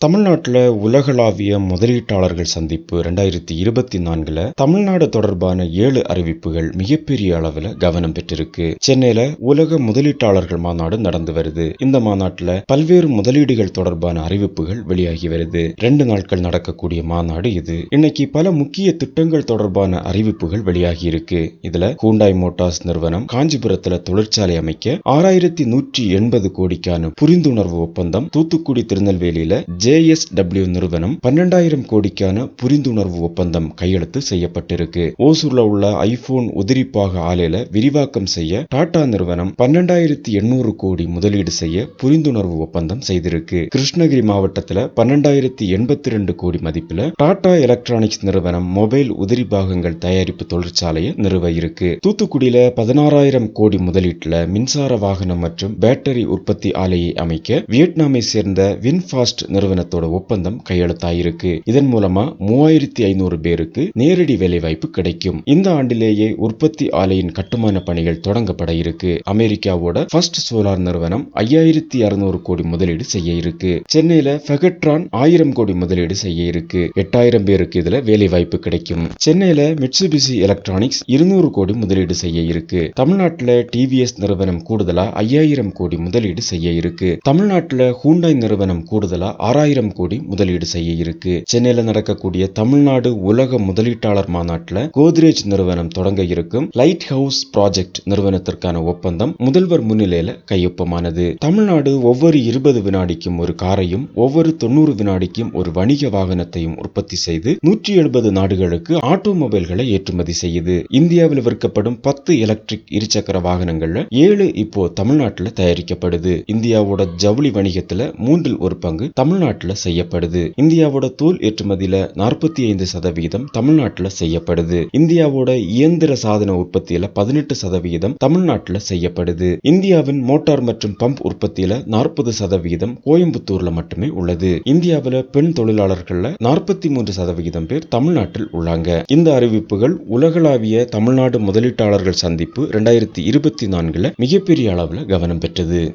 தமிழ்நாட்டில் உலகளாவிய முதலீட்டாளர்கள் சந்திப்பு ரெண்டாயிரத்தி இருபத்தி நான்குல தமிழ்நாடு தொடர்பான ஏழு அறிவிப்புகள் மிகப்பெரிய அளவில் கவனம் பெற்றிருக்கு. சென்னையில உலக முதலீட்டாளர்கள் மாநாடு நடந்து வருது. இந்த மாநாட்டில் பல்வேறு முதலீடுகள் தொடர்பான அறிவிப்புகள் வெளியாகி வருது. ரெண்டு நாட்கள் நடக்கக்கூடிய மாநாடு இது. இன்னைக்கு பல முக்கிய திட்டங்கள் தொடர்பான அறிவிப்புகள் வெளியாகி இருக்கு. இதுல ஹூண்டாய் மோட்டார்ஸ் நிறுவனம் காஞ்சிபுரத்துல தொழிற்சாலை அமைக்க ஆறாயிரத்தி நூற்றி எண்பது கோடிக்கான புரிந்துணர்வு ஒப்பந்தம் தூத்துக்குடி திருநெல்வேலியில ஜேஎஸ்டபிள்யூ நிறுவனம் பன்னெண்டாயிரம் கோடிக்கான புரிந்துணர்வு ஒப்பந்தம் கையெழுத்து செய்யப்பட்டிருக்கு. ஓசூர்ல உள்ள ஐபோன் உதிரிப்பாக ஆலையில விரிவாக்கம் செய்ய டாடா நிறுவனம் பன்னெண்டாயிரத்தி எண்ணூறு கோடி முதலீடு செய்ய புரிந்துணர்வு ஒப்பந்தம் செய்திருக்கு. கிருஷ்ணகிரி மாவட்டத்தில் பன்னெண்டாயிரத்தி எண்பத்தி ரெண்டு கோடி மதிப்பில் டாடா எலக்ட்ரானிக்ஸ் நிறுவனம் மொபைல் உதிரி பாகங்கள் தயாரிப்பு தொழிற்சாலையை நிறுவ இருக்கு தூத்துக்குடியில பதினாறாயிரம் கோடி முதலீட்டுல மின்சார வாகனம் மற்றும் பேட்டரி உற்பத்தி ஆலையை அமைக்க வியட்நாமை சேர்ந்த வின்ஃபாஸ்ட் நிறுவனம் நிறுவனத்தோட ஒப்பந்தம் கையெழுத்தாயிருக்கு. இதன் மூலமா மூவாயிரத்தி ஐநூறு பேருக்கு நேரடி வேலைவாய்ப்பு கிடைக்கும். இந்த ஆண்டிலேயே உற்பத்தி ஆலையின் கட்டுமான பணிகள் தொடங்கப்பட இருக்கு. அமெரிக்காவோட ஃபர்ஸ்ட் சோலார் நிறுவனம் ஐயாயிரத்தி அறுநூறு கோடி முதலீடு செய்ய இருக்கு. சென்னையில ஃபெகட்ரான் ஆயிரம் கோடி முதலீடு செய்ய இருக்கு. எட்டாயிரம் பேருக்கு இதுல வேலை வாய்ப்பு கிடைக்கும். சென்னையில மிட்சுபிசி எலக்ட்ரானிக்ஸ் இருநூறு கோடி முதலீடு செய்ய இருக்கு. தமிழ்நாட்டில் டிவிஎஸ் நிறுவனம் கூடுதலா ஐயாயிரம் கோடி முதலீடு செய்ய இருக்கு. தமிழ்நாட்டில் ஹூண்டாய் நிறுவனம் கூடுதலா ஆறாயிரம் ஆயிரம் கோடி முதலீடு செய்ய இருக்கு. சென்னையில நடக்கக்கூடிய தமிழ்நாடு உலக முதலீட்டாளர் மாநாட்டில் கோத்ரேஜ் நிறுவனம் தொடங்க இருக்கும் லைட் ஹவுஸ் ப்ராஜெக்ட் நிறுவனத்திற்கான ஒப்பந்தம் முதல்வர் முன்னிலையில கையொப்பமானது. தமிழ்நாடு ஒவ்வொரு இருபது வினாடிக்கும் ஒரு காரையும் ஒவ்வொரு தொண்ணூறு வினாடிக்கும் ஒரு வணிக வாகனத்தையும் உற்பத்தி செய்து நூற்றி எழுபது நாடுகளுக்கு ஆட்டோமொபைல்களை ஏற்றுமதி செய்யுது. இந்தியாவில் விற்கப்படும் பத்து எலக்ட்ரிக் இருசக்கர வாகனங்கள்ல ஏழு இப்போ தமிழ்நாட்டில் தயாரிக்கப்படுது. இந்தியாவோட ஜவுளி வணிகத்துல மூன்றில் ஒரு பங்கு தமிழ்நாட்டில் தமிழ்நாட்டில் செய்யப்படுது. இந்தியாவோட தூள் ஏற்றுமதியில நாற்பத்தி ஐந்து சதவீதம் தமிழ்நாட்டில் செய்யப்படுது. இந்தியாவோட இயந்திர சாதன உற்பத்தியில பதினெட்டு சதவீதம் தமிழ்நாட்டில் செய்யப்படுது. இந்தியாவின் மோட்டார் மற்றும் பம்ப் உற்பத்தியில நாற்பது சதவீதம் கோயம்புத்தூர்ல மட்டுமே உள்ளது. இந்தியாவில பெண் தொழிலாளர்கள்ல நாற்பத்தி மூன்று சதவிகிதம் பேர் தமிழ்நாட்டில் உள்ளாங்க. இந்த அறிவிப்புகள் உலகளாவிய தமிழ்நாடு முதலீட்டாளர்கள் சந்திப்பு இரண்டாயிரத்தி இருபத்தி நான்குல மிகப்பெரிய அளவில் கவனம் பெற்றது.